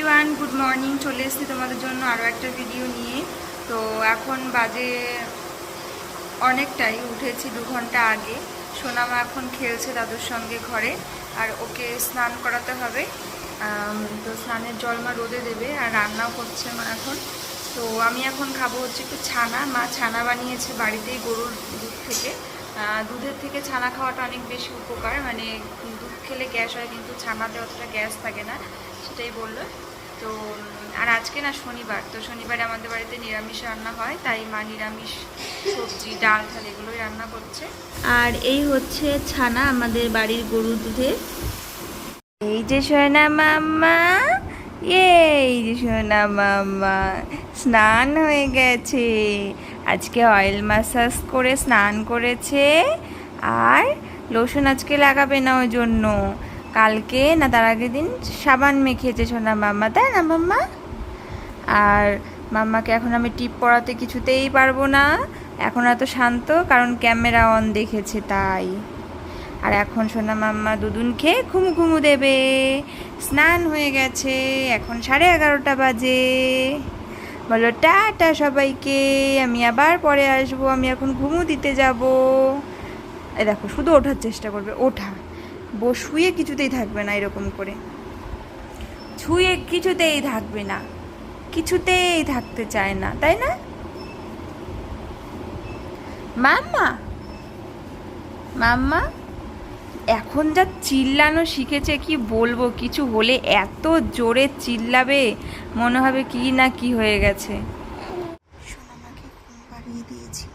Everyone, good morning. চলে এসেছি তোমাদের জন্য আরও একটা ভিডিও নিয়ে। তো এখন বাজে অনেকটাই, উঠেছি দু ঘণ্টা আগে। সোনামা এখন খেলছে দাদুর সঙ্গে ঘরে, আর ওকে স্নান করাতে হবে। তো স্নানের জল মা রোদে দেবে, আর রান্নাও করছে মা এখন। তো আমি এখন খাব হচ্ছে একটু ছানা। মা ছানা বানিয়েছে বাড়িতেই গরুর দুধ থেকে। দুধের থেকে ছানা খাওয়াটা অনেক বেশি উপকার। মানে দুধ খেলে গ্যাস হয়, কিন্তু ছানাতে অতটা গ্যাস থাকে না, সেটাই বলল। আজকে না শনিবার তো শনিবারে আমাদের বাড়িতে নিরামিষ রান্না হয় তাই মা নিরামিষ সবজি ডাল ঢাল এগুলোই রান্না করছে। আর এই হচ্ছে ছানা আমাদের বাড়ির গরুর দুধে এই যে সোনা মাম্মা এই যে সোনা মাম্মা স্নান হয়ে গেছে। আজকে অয়েল ম্যাসাজ করে স্নান করেছে আর লোশন আজকে লাগাবে না ওই জন্য। কালকে না তার আগের দিন সাবান মেখেছে সোনা মাম্মা তাই না মাম্মা? আর মাম্মাকে এখন আমি টিপ পড়াতে কিছুতেই পারব না। এখন এত শান্ত, কারণ ক্যামেরা অন দেখেছে তাই। আর এখন সোনা মাম্মা দুদুন খেয়ে ঘুমু ঘুমু দেবে। স্নান হয়ে গেছে, এখন সাড়ে এগারোটা বাজে। বলো, টাটা সবাইকে, আমি আবার পরে আসব, আমি এখন ঘুমু দিতে যাব। এ দেখো, শুধু ওঠার চেষ্টা করবে, ওঠা। বো শুয়ে কিছুতেই থাকবে না এরকম করে। ছুঁয়ে কিছুতেই থাকবে না। কিছুতেই থাকতে চায় না, তাই না? মাম্মা মাম্মা, এখন যা চিল্লানো শিখেছে কি বলব? কিছু হলে এত জোরে চিল্লাবে, মনে হবে কি না কি হয়ে গেছে সোনামাকে ঘুম পাড়িয়ে দিয়েছি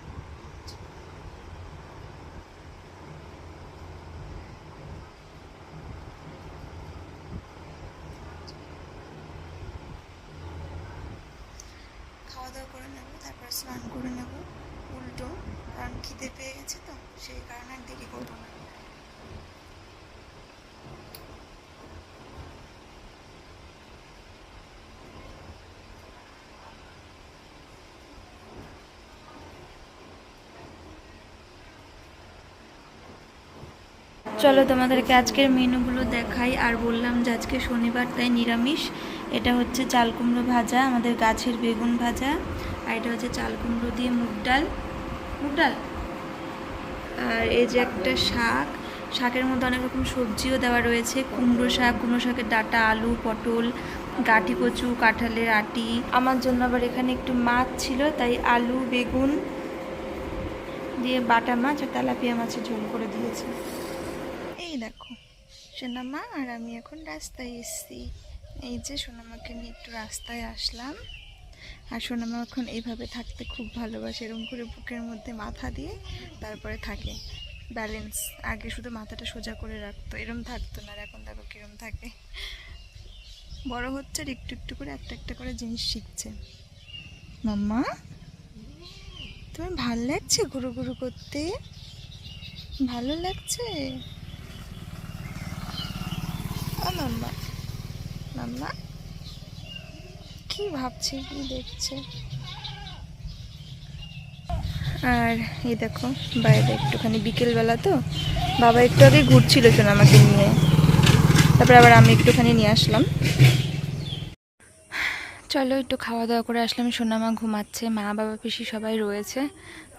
খাওয়া দাওয়া করে নেব তারপর স্নান করে নেব, উল্টো, কারণ খিদে পেয়ে গেছে তো, সেই কারণে আর দেরি করব না। চলো তোমাদেরকে আজকের মেনুগুলো দেখাই, আর বললাম যে আজকে শনিবার, তাই নিরামিষ। এটা হচ্ছে চাল কুমড়ো ভাজা, আমাদের গাছের বেগুন ভাজা। আর এটা হচ্ছে চাল কুমড়ো দিয়ে মুগ ডাল। মুগ ডাল? আর এই যে একটা শাক, শাকের মধ্যে অনেক রকম সবজিও দেওয়া রয়েছে। কুমড়ো শাক, কুমড়ো শাকের ডাটা, আলু, পটল, গাঠি কচু, কাঁঠালের আটি। আমার জন্য আবার এখানে একটু মাছ ছিল, তাই আলু, বেগুন দিয়ে বাটা মাছ আর তেলাপিয়া মাছের ঝোল করে দিয়েছে। এই দেখো, সোনামা আর আমি এখন রাস্তায় এসেছি। এই যে সোনামাকে নিয়ে একটু রাস্তায় আসলাম। আর সোনামা এখন এইভাবে থাকতে খুব ভালোবাসে, এরকম করে বুকের মধ্যে মাথা দিয়ে তারপরে থাকে। ব্যালেন্স আগে শুধু মাথাটা সোজা করে রাখতো, এরম থাকতো না এখন দেখো কিরম থাকে। বড় হচ্ছে আর একটু একটু করে একটা একটা করে জিনিস শিখছে। মাম্মা, তোমার ভালো লাগছে ঘুরু ঘুরু করতে? ভালো লাগছে? মাম্মা মাম্মা। কি ভাবছে, কি দেখছে? আর এই দেখো, বাইরে একটুখানি বিকেলবেলা তো, বাবা একটু আগে ঘুরছিল শোনো আমাকে নিয়ে। তারপরে আবার আমি একটুখানি নিয়ে আসলাম। চলো একটু খাওয়া দাওয়া করে আসলাম, সোনামা ঘুমাচ্ছে, মা, বাবা, পিসি সবাই রয়েছে,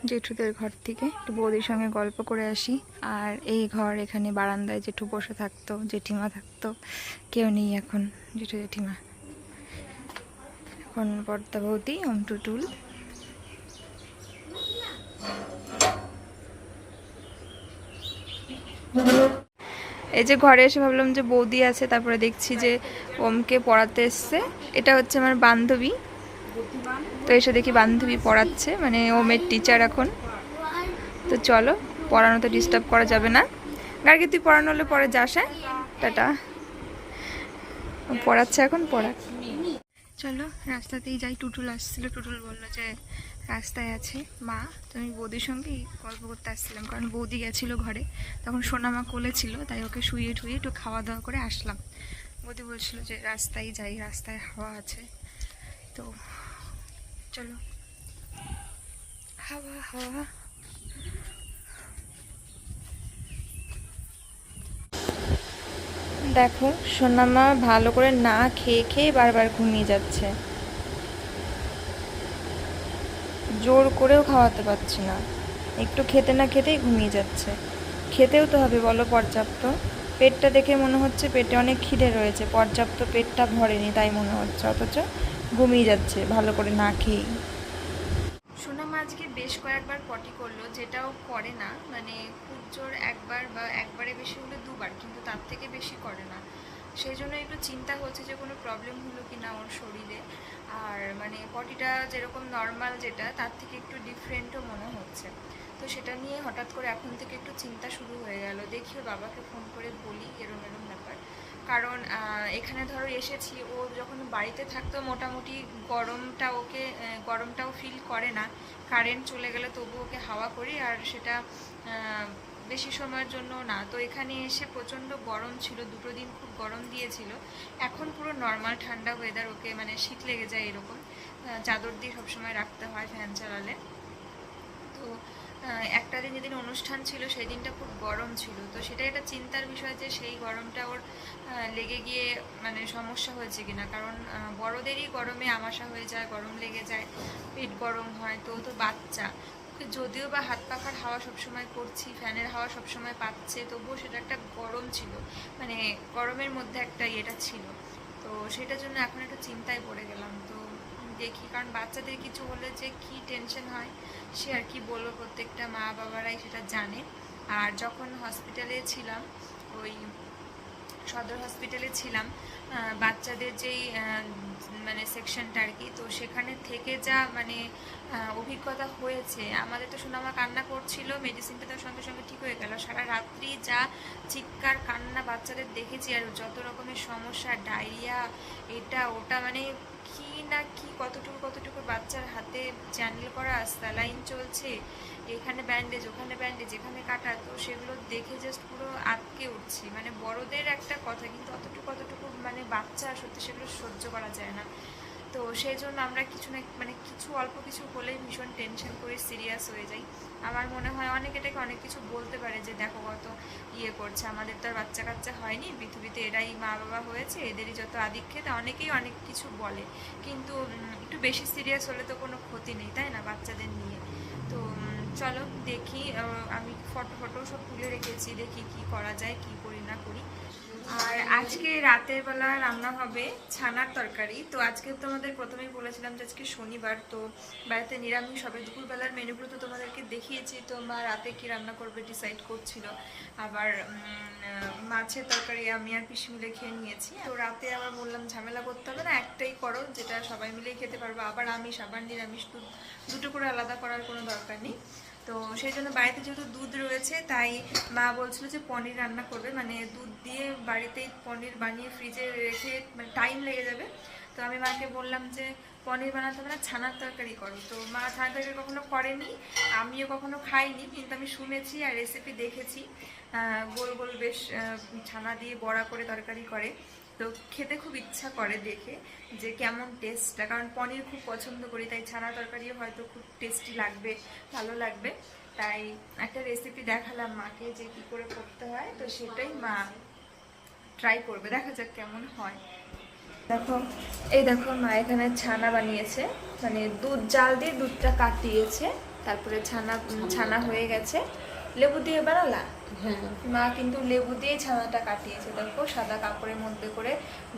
জেঠুদের ঘর থেকে। একটু বৌদির সঙ্গে গল্প করে আসি। আর এই ঘর এখানে বারান্দায় জেঠু বসে থাকতো, জেঠিমা থাকতো, কেউ নেই এখন, জেঠু জেঠিমা। এখন বৌদি অমটুটুল এই যে ঘরে এসে ভাবলাম যে বৌদি আছে, তারপরে দেখছি যে ওমকে পড়াতে এসছে। এটা হচ্ছে আমার বান্ধবী। তো এসে দেখি বান্ধবী পড়াচ্ছে মানে ওমের টিচার এখন। তো চলো, পড়ানো তো ডিস্টার্ব করা যাবে না। গার্গে, তুই পড়ানো হলে পরে যাস হ্যাঁ? টাটা। পড়াচ্ছে এখন, পড়াক। চলো, রাস্তাতেই যাই। টুটুল আসছিল। টুটুল বলল যে, রাস্তায় আছে। মা তো আমি বৌদির সঙ্গেই গল্প করতে আসছিলাম। কারণ বৌদি গেছিল ঘরে। তখন সোনামা কোলে ছিল, তাই ওকে শুয়ে ঠুয়ে একটু খাওয়া দাওয়া করে আসলাম। বৌদি বলছিল যে, রাস্তায় যাই, রাস্তায় হাওয়া আছে। তো, চলো। হাওয়া হাওয়া। দেখো, সোনামা ভালো করে না খেয়ে খেয়ে বারবার ঘুমিয়ে যাচ্ছে। জোর করেও খাওয়াতে পারছি না। একটু খেতে না খেতেই ঘুমিয়ে যাচ্ছে। খেতেও তো হবে, বলো পর্যাপ্ত। পেটটা দেখে মনে হচ্ছে পেটে অনেক খিদে রয়েছে। পর্যাপ্ত পেটটা ভরেনি, তাই মনে হচ্ছে। অথচ ঘুমিয়ে যাচ্ছে, ভালো করে না খেয়েই। সোনাম আজকে বেশ কয়েকবার পটি করল, যেটাও করে না। মানে খুব জোর একবার বা একবারে বেশি হলে দুবার, কিন্তু তার থেকে বেশি করে না। সেই জন্য একটু চিন্তা হচ্ছে যে কোনো প্রবলেম হলো কি না ওর শরীরে। আর মানে পটিটা যেরকম নর্মাল যেটা, তার থেকে একটু ডিফারেন্টও মনে হচ্ছে। তো সেটা নিয়ে হঠাৎ করে এখন থেকে একটু চিন্তা শুরু হয়ে গেল। দেখিও বাবাকে ফোন করে বলি, এরম এরম ব্যাপার। কারণ এখানে ধরো এসেছি, ও যখন বাড়িতে থাকতো মোটামুটি গরমটা ওকে গরমটাও ফিল করে না। কারেন্ট চলে গেলে তবু ওকে হাওয়া করি, আর সেটা বেশি সময়ের জন্য না। তো এখানে এসে প্রচণ্ড গরম ছিল, দুটো দিন খুব গরম দিয়েছিল। এখন পুরো নর্মাল ঠান্ডা ওয়েদার ওকে মানে শীত লেগে যায় এরকম। চাদর দিয়ে সবসময় রাখতে হয় ফ্যান চালালে। তো একটা দিন যেদিন অনুষ্ঠান ছিল, সেই দিনটা খুব গরম ছিল। তো সেটা একটা চিন্তার বিষয় যে সেই গরমটা ওর লেগে গিয়ে মানে সমস্যা হয়েছে কিনা। কারণ বড়দেরই গরমে আমাশা হয়ে যায়, গরম লেগে যায়, পেট গরম হয়। তো তো বাচ্চা। যদিও বা হাত পাখার হাওয়া সবসময় করছি, ফ্যানের হাওয়া সবসময় পাচ্ছে, তবুও সেটা একটা গরম ছিল। মানে গরমের মধ্যে একটা ইয়েটা ছিল। তো সেটার জন্য এখন একটা চিন্তায় পড়ে গেলাম। তো দেখি, কারণ বাচ্চাদের কিছু হলে যে কি টেনশন হয়, সে আর কি বলব? প্রত্যেকটা মা বাবারাই সেটা জানে। আর যখন হসপিটালে ছিলাম, ওই সদর হসপিটালে ছিলাম। বাচ্চাদের যেই মানে সেকশনটা আর কি, তো সেখানে থেকে যা মানে অভিজ্ঞতা হয়েছে, আমাদের তো শুনে আমার কান্না করছিল মেডিসিনটা তার সঙ্গে সঙ্গে ঠিক হয়ে গেল। সারা রাত্রি যা চিৎকার, কান্না বাচ্চাদের দেখেছি, আর যত রকমের সমস্যা, ডায়রিয়া, এটা, ওটা মানে কি না কি, কতটুকু কতটুকু বাচ্চার হাতে চ্যানেল করা স্যালাইন চলছে, এখানে ব্যান্ডেজ ওখানে ব্যান্ডেজ এখানে কাটা, তো সেগুলো দেখে জাস্ট পুরো আটকে উঠছি। মানে বড়দের একটা কথা, কিন্তু অতটুকু কতটুকু মানে বাচ্চা সত্যি সেগুলো সহ্য করা যায় না। তো সেই জন্য আমরা কিছু না মানে কিছু অল্প কিছু হলেই ভীষণ টেনশন করে সিরিয়াস হয়ে যাই। আমার মনে হয় অনেক এটাকে অনেক কিছু বলতে পারে যে, দেখো কত ইয়ে করছে। আমাদের তো আর বাচ্চা কাচ্চা হয়নি। পৃথিবীতে এরাই মা বাবা হয়েছে। এদেরই যত আদিক্ষেতা। অনেকেই অনেক কিছু বলে। কিন্তু একটু বেশি সিরিয়াস হলে তো কোনো ক্ষতি নেই, তাই না, বাচ্চাদের নিয়ে? তো চলো দেখি। আমি ফটো ফটো সব তুলে রেখেছি। দেখি কি করা যায়, কি করি, না করি। আর আজকে রাতের বেলা রান্না হবে ছানার তরকারি। তো আজকে তোমাদের প্রথমেই বলেছিলাম যে আজকে শনিবার, তো বাড়িতে নিরামিষ হবে। দুপুরবেলার মেনুগুলো তো তোমাদেরকে দেখিয়েছি, তো মা রাতে কি রান্না করবে ডিসাইড করছিল। আবার মাছের তরকারি আমি আর পিসি মিলে খেয়ে নিয়েছি। তো রাতে আবার বললাম ঝামেলা করতে হবে না, একটাই করো, যেটা সবাই মিলেই খেতে পারব। আবার আমিষ, আবার নিরামিষ দুটো করে আলাদা করার কোনো দরকার নেই। তো সেই জন্য বাড়িতে যেহেতু দুধ রয়েছে, তাই মা বলছিল যে পনির রান্না করবে। মানে দুধ দিয়ে বাড়িতেই পনির বানিয়ে ফ্রিজে রেখে মানে টাইম লেগে যাবে। তো আমি মাকে বললাম যে, পনির বানাতে হবে না, ছানার তরকারি করো। তো মা ছানার তরকারি কখনো করেনি, আমিও কখনো খাইনি, কিন্তু আমি শুনেছি আর রেসিপি দেখেছি। গোল গোল বেশ ছানা দিয়ে বড়া করে তরকারি করে। তো খেতে খুব ইচ্ছা করে দেখে যে কেমন টেস্টটা কারণ পনির খুব পছন্দ করি, তাই ছানা তরকারিও হয়তো খুব টেস্টি লাগবে, ভালো লাগবে। তাই একটা রেসিপি দেখালাম মাকে যে কি করে করতে হয়, তো সেটাই মা ট্রাই করবে। দেখা যাক কেমন হয়। দেখো, এই দেখো মা এখানে ছানা বানিয়েছে। মানে দুধ, জাল দিয়ে দুধটা কাটিয়েছে। তারপরে ছানা ছানা হয়ে গেছে। লেবু দিয়ে বানালা হ্যাঁ। মা কিন্তু লেবু দিয়ে ছানাটা কাটিয়েছে দেখো সাদা কাপড়ের মধ্যে করে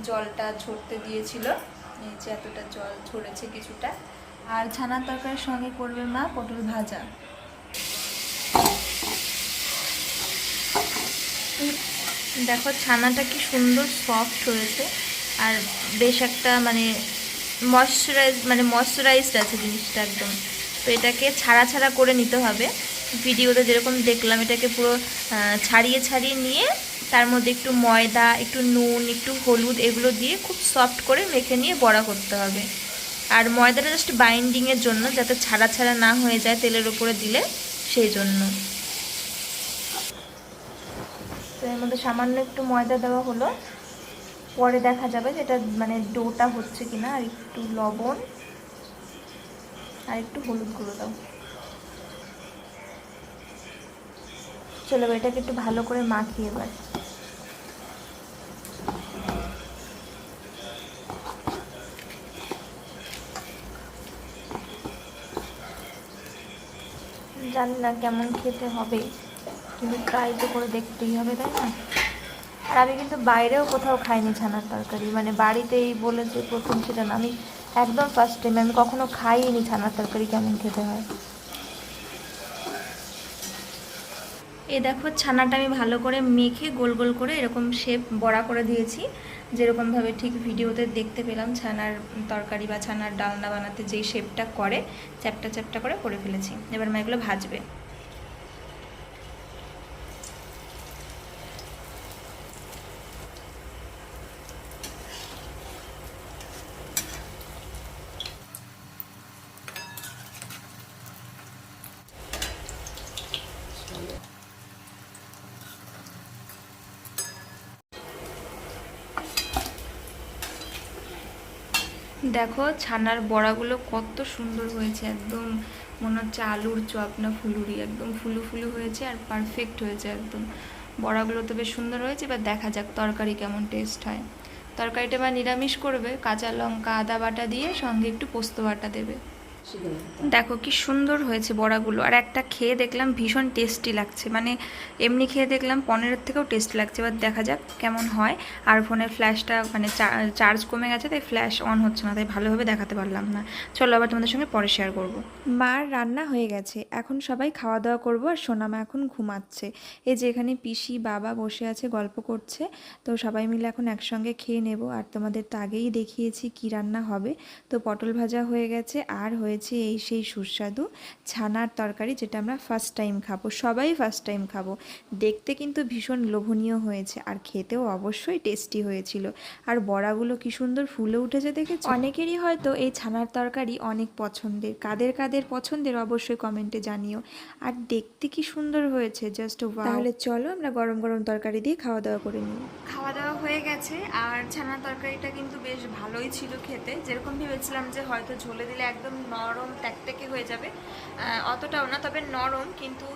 জলটা ঝরতে দিয়েছিল। এই যে এতটা জল ঝরেছে কিছুটা। আর ছানার তরকারির সঙ্গে করবে মা পটল ভাজা। দেখো ছানাটা কি সুন্দর সফট হয়েছে। আর বেশ একটা মানে ময়শ্চারাইজ মানে ময়শ্চারাইজড আছে জিনিসটা একদম। তো এটাকে ছাড়া ছাড়া করে নিতে হবে। ভিডিওতে যেরকম দেখলাম, এটাকে পুরো ছাড়িয়ে ছাড়িয়ে নিয়ে তার মধ্যে একটু ময়দা, একটু নুন, একটু হলুদ এগুলো দিয়ে খুব সফট করে মেখে নিয়ে বড়া করতে হবে। আর ময়দাটা জাস্ট বাইন্ডিংয়ের জন্য, যাতে ছাড়া ছাড়া না হয়ে যায় তেলের উপরে দিলে, সেই জন্য। তো এর মধ্যে সামান্য একটু ময়দা দেওয়া হলো। পরে দেখা যাবে যে এটা মানে ডোটা হচ্ছে কিনা, আর একটু লবণ, আর একটু হলুদ গুঁড়ো দাও। চলো এটাকে একটু ভালো করে মাখি এবার। জানি না কেমন খেতে হবে, কিন্তু ট্রাই তো করে দেখতেই হবে, তাই না? আর আমি কিন্তু বাইরেও কোথাও খাইনি ছানার তরকারি মানে বাড়িতেই বলে যে প্রথম সেটা না, আমি একদম ফার্স্ট টাইম আমি কখনো খাইনি ছানার তরকারি কেমন খেতে হয়। এ দেখো ছানাটা আমি ভালো করে মেখে গোল গোল করে এরকম শেপ বড়া করে দিয়েছি। যেরকমভাবে ঠিক ভিডিওতে দেখতে পেলাম ছানার তরকারি বা ছানার ডালনা বানাতে যেই শেপটা করে, চ্যাপটা চ্যাপটা করে করে ফেলেছি। এবার মা এগুলো ভাজবে। দেখো ছানার বড়াগুলো কত সুন্দর হয়েছে, একদম মনে হচ্ছে আলুর চপ না ফুলুরি, একদম ফুলু ফুলু হয়েছে আর পারফেক্ট হয়েছে একদম। বড়াগুলো তো বেশ সুন্দর হয়েছে, এবার দেখা যাক তরকারি কেমন টেস্ট হয়। তরকারিটা এবার নিরামিষ করবে, কাঁচা লঙ্কা, আদা বাটা দিয়ে সঙ্গে একটু পোস্ত বাটা দেবে। দেখো কি সুন্দর হয়েছে বড়াগুলো। আর একটা খেয়ে দেখলাম ভীষণ টেস্টি লাগছে। মানে এমনি খেয়ে দেখলাম পনেরের থেকেও টেস্টি লাগছে, এবার দেখা যাক কেমন হয়। আর ফোনের ফ্ল্যাশটা মানে চার্জ কমে গেছে, তাই ফ্ল্যাশ অন হচ্ছে না, তাই ভালোভাবে দেখাতে পারলাম না। চলো আবার তোমাদের সঙ্গে পরে শেয়ার করব। মার রান্না হয়ে গেছে। এখন সবাই খাওয়া দাওয়া করব আর সোনামা এখন ঘুমাচ্ছে। এই যে এখানে পিসি বাবা বসে আছে, গল্প করছে। তো সবাই মিলে এখন একসঙ্গে খেয়ে নেব। আর তোমাদের তো আগেই দেখিয়েছি কি রান্না হবে। তো পটল ভাজা হয়ে গেছে, আর হয়েছে এই সেই সুস্বাদু ছানার তরকারি যেটা আমরা ফার্স্ট টাইম খাব সবাই ফার্স্ট টাইম খাব। দেখতে কিন্তু ভীষণ লোভনীয় হয়েছে আর খেতেও অবশ্যই টেস্টি হয়েছিল। আর বড়াগুলো কি সুন্দর ফুলে উঠেছে দেখেছি? অনেকেরই হয়তো এই ছানার তরকারি অনেক পছন্দের কাদের কাদের পছন্দের অবশ্যই কমেন্টে জানিও। আর দেখতে কি সুন্দর হয়েছে জাস্ট তাহলে চলো আমরা গরম গরম তরকারি দিয়ে খাওয়া দাওয়া করে নিই। খাওয়া দাওয়া হয়ে গেছে আর ছানার তরকারিটা কিন্তু বেশ ভালোই ছিল খেতে। যেরকম ভেবেছিলাম যে হয়তো ঝোলে দিলে একদম নরম ট্যাকট্যাকে হয়ে যাবে। অতটাও না, তবে নরম, কিন্তু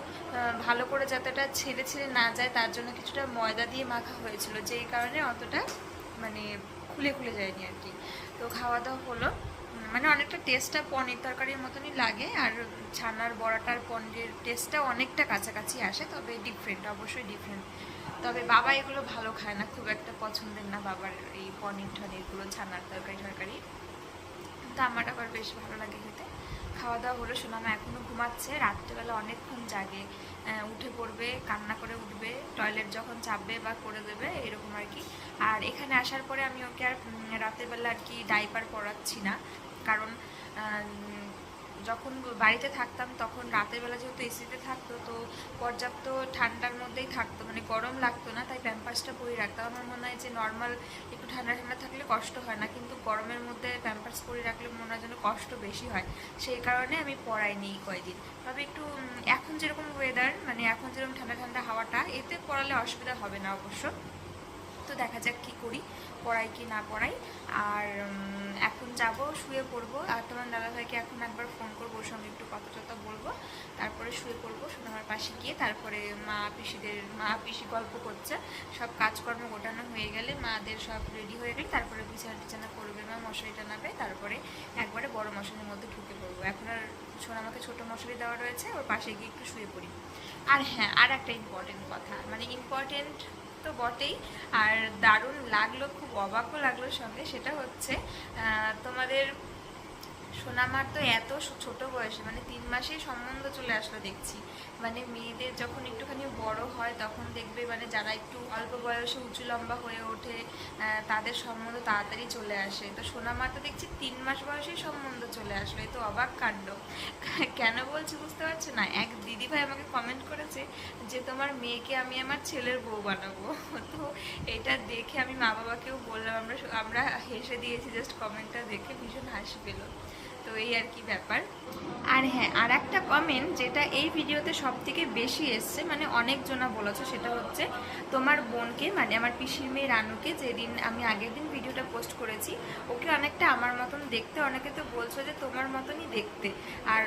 ভালো করে যাতেটা ছেড়ে ছেড়ে না যায়, তার জন্য কিছুটা ময়দা দিয়ে মাখা হয়েছিল, যেই কারণে অতটা মানে খুলে খুলে যায়নি আর কি তো খাওয়া দাওয়া হলো মানে অনেকটা টেস্টটা পনির তরকারির মতনই লাগে, আর ছানার বড়াটার পনিরের টেস্টটা অনেকটা কাছাকাছি আসে, তবে ডিফারেন্ট অবশ্যই ডিফারেন্ট তবে বাবা এগুলো ভালো খায় না, খুব একটা পছন্দের না বাবার এই পনির টনিরগুলো ছানার তরকারি টরকারি তো আমার আবার বেশ ভালো লাগে খেতে। খাওয়া দাওয়া হলো, সোনামা এখনও ঘুমাচ্ছে, রাত্রেবেলা অনেকক্ষণ জাগে। উঠে পড়বে, কান্না করে উঠবে, টয়লেট যখন চাপবে বা করে দেবে, এরকম আর কি। আর এখানে আসার পরে আমি ওকে আর রাতেরবেলা রাতের বেলা আর কি ডাইপার পরাচ্ছি না। কারণ যখন বাড়িতে থাকতাম, তখন রাতের বেলা যেহেতু এসিতে থাকতো, তো পর্যাপ্ত ঠান্ডার মধ্যেই থাকতো। মানে গরম লাগতো না, তাই প্যাম্পাসটা পরিয়ে রাখতাম। আমার মনে হয় যে নর্মাল একটু ঠান্ডা ঠান্ডা থাকলে কষ্ট হয় না, কিন্তু গরমের মধ্যে প্যাম্পাস পরিয়ে রাখলে মনে হয় যেন কষ্ট বেশি হয়। সেই কারণে আমি পড়াইনি এই কয়দিন। তবে একটু এখন যেরকম ওয়েদার মানে এখন যেরকম ঠান্ডা ঠান্ডা হাওয়াটা, এতে পড়ালে অসুবিধা হবে না অবশ্য। তো দেখা যাক কি করি, পড়াই কি না পড়াই। আর এখন যাব, শুয়ে পড়ব। আর তোমার দাদাভাইকে এখন একবার ফোন করব, ওর সঙ্গে একটু কথা টথা বলব। তারপরে শুয়ে পড়ব, শুনে আমার পাশে গিয়ে তারপরে মা পিসিদের, মা পিসি গল্প করছে। সব কাজকর্ম গোটানো হয়ে গেলে মাদের সব রেডি হয়ে গেলে তারপরে বিছানা টিছানা করবে মা, মশারি টানাবে, তারপরে একবারে বড় মশারির মধ্যে ঢুকে পড়ব। এখন আর শোনা, আমাকে ছোটো মশারি দেওয়া রয়েছে, ওর পাশে গিয়ে একটু শুয়ে পড়ি। আর হ্যাঁ আর একটা ইম্পর্টেন্ট কথা মানে ইম্পর্টেন্ট তো বটেই। আর দারুণ লাগল খুব অবাকও লাগল সঙ্গে সেটা হচ্ছে সোনামার তো এত ছোট বয়সে মানে তিন মাসেই সম্বন্ধ চলে আসলো দেখছি। মানে মেয়েদের যখন একটুখানি বড় হয়, তখন দেখবে মানে যারা একটু অল্প বয়সে উঁচু লম্বা হয়ে ওঠে তাদের সম্বন্ধ তাড়াতাড়ি চলে আসে। তো সোনামার তো দেখছি তিন মাস বয়সেই সম্বন্ধ চলে আসলো। এই তো অবাক কাণ্ড। কেন বলছি বুঝতে পারছ না? এক দিদিভাই আমাকে কমেন্ট করেছে যে, তোমার মেয়েকে আমি আমার ছেলের বউ বানাবো। তো এটা দেখে আমি মা বাবাকেও বললাম, আমরা আমরা হেসে দিয়েছি জাস্ট কমেন্টটা দেখে ভীষণ হাসি পেল। এই আর কি ব্যাপার। আর হ্যাঁ আর একটা কমেন্ট যেটা এই ভিডিওতে সব থেকে বেশি এসছে মানে অনেকজনা বলেছ, সেটা হচ্ছে তোমার বোনকে মানে আমার পিসির মেয়ে রানুকে, যেদিন আমি আগের দিন ভিডিওটা পোস্ট করেছি, ওকে অনেকটা আমার মতন দেখতে, অনেকে তো বলছো যে তোমার মতনই দেখতে। আর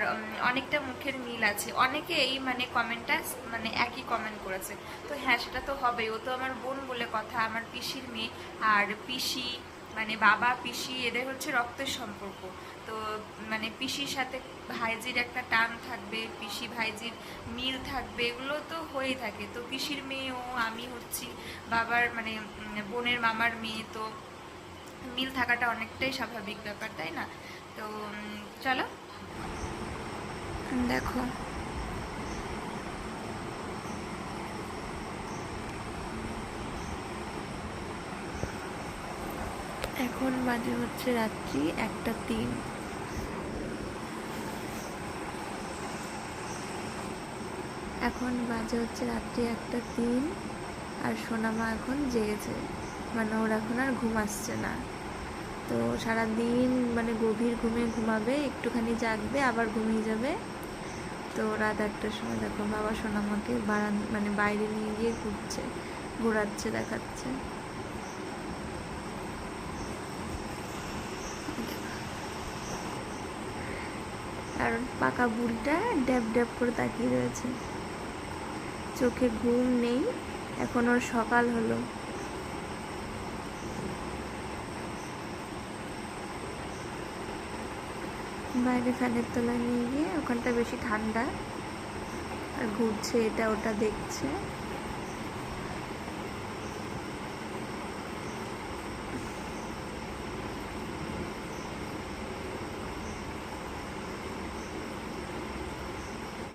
অনেকটা মুখের মিল আছে। অনেকে এই মানে কমেন্টটা মানে একই কমেন্ট করেছে। তো হ্যাঁ সেটা তো হবেই। ও তো আমার বোন বলে কথা, আমার পিসির মেয়ে, আর পিসি মানে বাবা, পিসি, এদের হচ্ছে রক্তের সম্পর্ক। তো মানে পিসির সাথে ভাইজির একটা টান থাকবে, পিসি ভাইজির মিল থাকবে, এগুলো তো হয়েই থাকে। তো পিসির মেয়ে, ও, আমি হচ্ছি বাবার মানে বোনের মামার মেয়ে, তো মিল থাকাটা অনেকটাই স্বাভাবিক ব্যাপার, তাই না? তো চলো। দেখো এখন বাজে হচ্ছে রাত্রি একটা তিন। এখন বাজে হচ্ছে রাত্রি একটা তিন আর সোনামা এখন জেগেছে। মানে ওর এখন আর ঘুম আসছে না। তো সারা দিন মানে গভীর ঘুমে ঘুমাবে, একটুখানি জাগবে, আবার ঘুমিয়ে যাবে। তো রাত একটার সময় দেখো বাবা সোনামাকে বারান মানে বাইরে নিয়ে গিয়ে ঘুরছে, ঘোরাচ্ছে, দেখাচ্ছে। আর পাকা বুড়িটা ড্যাব ড্যাব করে তাকিয়ে রয়েছে। চোখে ঘুম নেই, এখন ওর সকাল হলো। বাইরে ফ্যানের তলায় নিয়ে গিয়ে ওখানটা বেশি ঠান্ডা। আর ঘুরছে, এটা ওটা দেখছে।